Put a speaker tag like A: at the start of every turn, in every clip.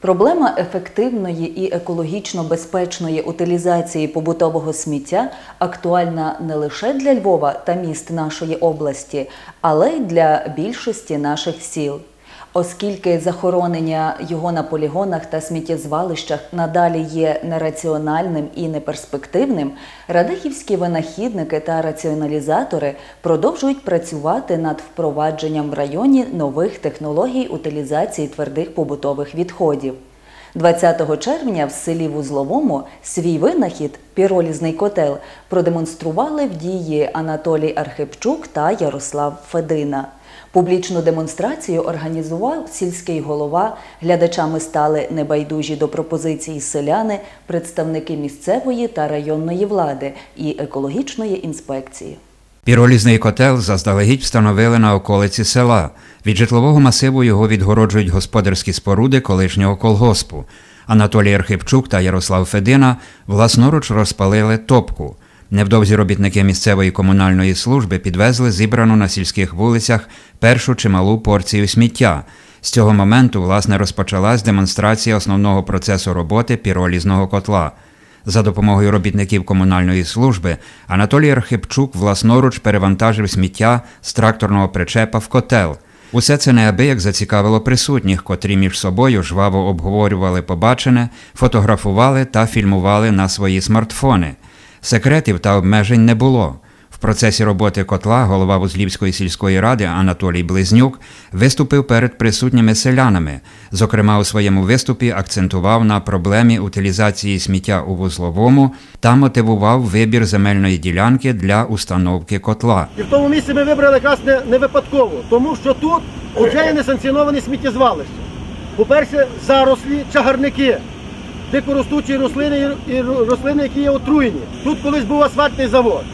A: Проблема ефективної і екологічно безпечної утилізації побутового сміття актуальна не лише для Львова та міст нашої області, але й для більшості наших сіл. Оскільки захоронення його на полігонах та сміттєзвалищах надалі є нераціональним і неперспективним, радихівські винахідники та раціоналізатори продовжують працювати над впровадженням в районі нових технологій утилізації твердих побутових відходів. 20 червня в селі Вузловому свій винахід піролізний котел продемонстрували в дії Анатолій Архипчук та Ярослав Федина. Публічну демонстрацію організував сільський голова. Глядачами стали небайдужі до пропозицій селяни, представники місцевої та районної влади і екологічної інспекції.
B: Піролізний котел заздалегідь встановили на околиці села. Від житлового масиву його відгороджують господарські споруди колишнього колгоспу. Анатолій Архипчук та Ярослав Федина власноруч розпалили топку. Невдовзі робітники місцевої комунальної служби підвезли зібрану на сільських вулицях першу чималу порцію сміття. З цього моменту, власне, розпочалась демонстрація основного процесу роботи піролізного котла. За допомогою робітників комунальної служби Анатолій Архипчук власноруч перевантажив сміття з тракторного причепа в котел. Усе це неабияк зацікавило присутніх, котрі між собою жваво обговорювали побачене, фотографували та фільмували на свої смартфони. Секретів та обмежень не було. Процесі роботи котла голова Вузлівської сільської ради Анатолій Близнюк виступив перед присутніми селянами. Зокрема, у своєму виступі акцентував на проблемі утилізації сміття у вузловому та мотивував вибір земельної ділянки для установки котла.
C: І в тому місці ми вибрали якраз не, випадково, тому що тут вже є несанкціоновані сміттєзвалища. По-перше, зарослі, чагарники, дикоростучі рослини і рослини, які є отруєні. Тут колись був асфальтний завод.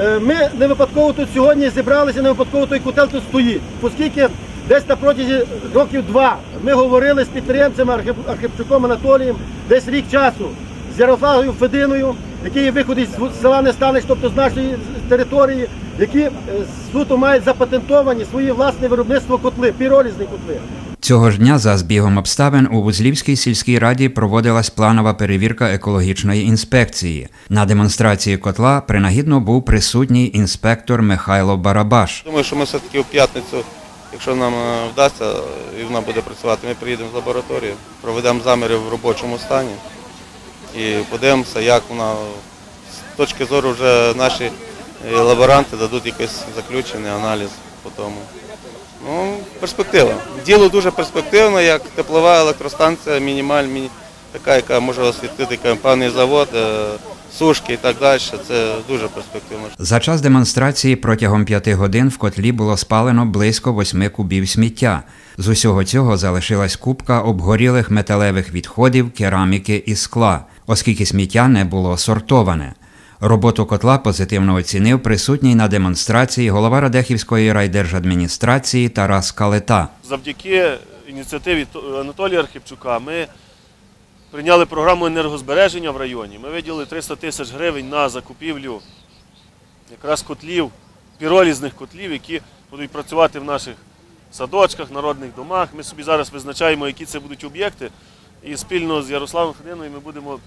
C: Е, Ми не випадково тут сьогодні зібралися, не випадково той котел тут стоїть. Оскільки десь на протязі років два ми говорили з підприємцями Архипчуком Анатолієм, десь рік часу з Ярославою Фединою, який виходить з села Нестанич, тобто з нашої території, які е, суто мають запатентовані свої власне виробництво котли, піролізні котли.
B: Цього ж дня за збігом обставин у Вузлівській сільській раді проводилась планова перевірка екологічної інспекції. На демонстрації котла принагідно був присутній інспектор Михайло Барабаш.
D: Думаю, що ми все-таки в п'ятницю, якщо нам е, вдасться і вона буде працювати, ми приїдемо з лабораторії, проведемо заміри в робочому стані і подивимося, як вона з точки зору вже наші е, лаборанти дадуть якийсь заключений аналіз по тому. Ну, перспектива. Діло дуже перспективне, як теплова електростанція, мінімаль, міні, така, яка може освітити певний завод, е, сушки і так далі. Це дуже перспективно.
B: За час демонстрації протягом п'яти годин в котлі було спалено близько восьми кубів сміття. З усього цього залишилась кубка обгорілих металевих відходів, кераміки і скла, оскільки сміття не було сортоване. Роботу котла позитивно оцінив присутній на демонстрації голова Радехівської райдержадміністрації Тарас Калета.
E: Завдяки ініціативі Анатолія Архипчука ми прийняли програму енергозбереження в районі. Ми виділили 300 тисяч гривень на закупівлю якраз котлів, піролізних котлів, які будуть працювати в наших садочках, народних домах. Ми собі зараз визначаємо, які це будуть об'єкти. І спільно з Ярославом Фединою ми будемо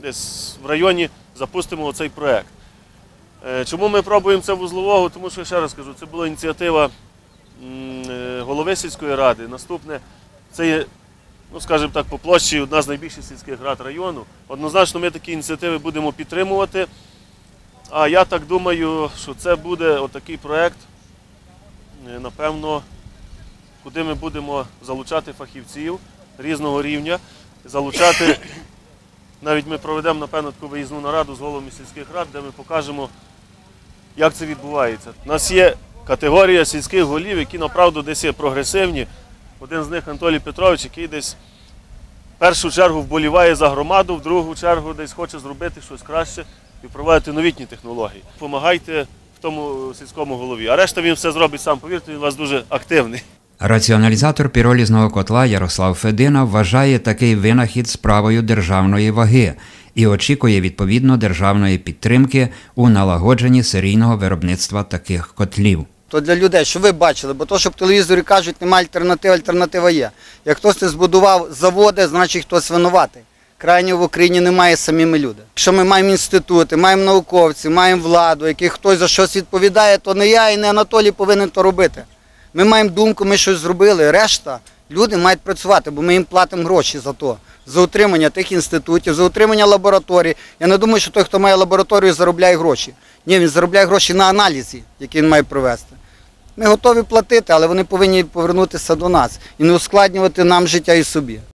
E: десь в районі запустимо цей проект. Е, Чому ми пробуємо це вузлового? Тому що, ще раз кажу, це була ініціатива е, голови сільської ради. Наступне це є, ну скажімо так, по площі одна з найбільших сільських рад району. Однозначно ми такі ініціативи будемо підтримувати. А я так думаю, що це буде отакий проект, е, напевно, куди ми будемо залучати фахівців різного рівня, залучати. Навіть ми проведемо, напевно, таку виїзну нараду з головами сільських рад, де ми покажемо, як це відбувається. У нас є категорія сільських голів, які направду десь є прогресивні. Один з них Анатолій Петрович, який десь в першу чергу вболіває за громаду, в другу чергу десь хоче зробити щось краще і впровадити новітні технології. Помагайте в тому сільському голові. А решта він все зробить сам. Повірте, він у вас дуже активний.
B: Раціоналізатор піролізного котла Ярослав Федина вважає такий винахід справою державної ваги і очікує відповідно державної підтримки у налагодженні серійного виробництва таких котлів.
F: то для людей, що ви бачили, бо то, що по телевізорі кажуть, немає альтернативи, альтернатива є. Як хтось не збудував заводи, значить хтось винуватий. Крайнього в Україні немає самі ми люди. Якщо ми маємо інститути, маємо науковців, маємо владу, який хтось за щось відповідає, то не я і не Анатолій повинен то робити. Ми маємо думку, ми щось зробили. Решта люди мають працювати, бо ми їм платимо гроші за то, за утримання тих інститутів, за утримання лабораторій. Я не думаю, що той, хто має лабораторію, заробляє гроші. Ні, він заробляє гроші на аналізі, які він має провести. Ми готові платити, але вони повинні повернутися до нас і не ускладнювати нам життя і собі.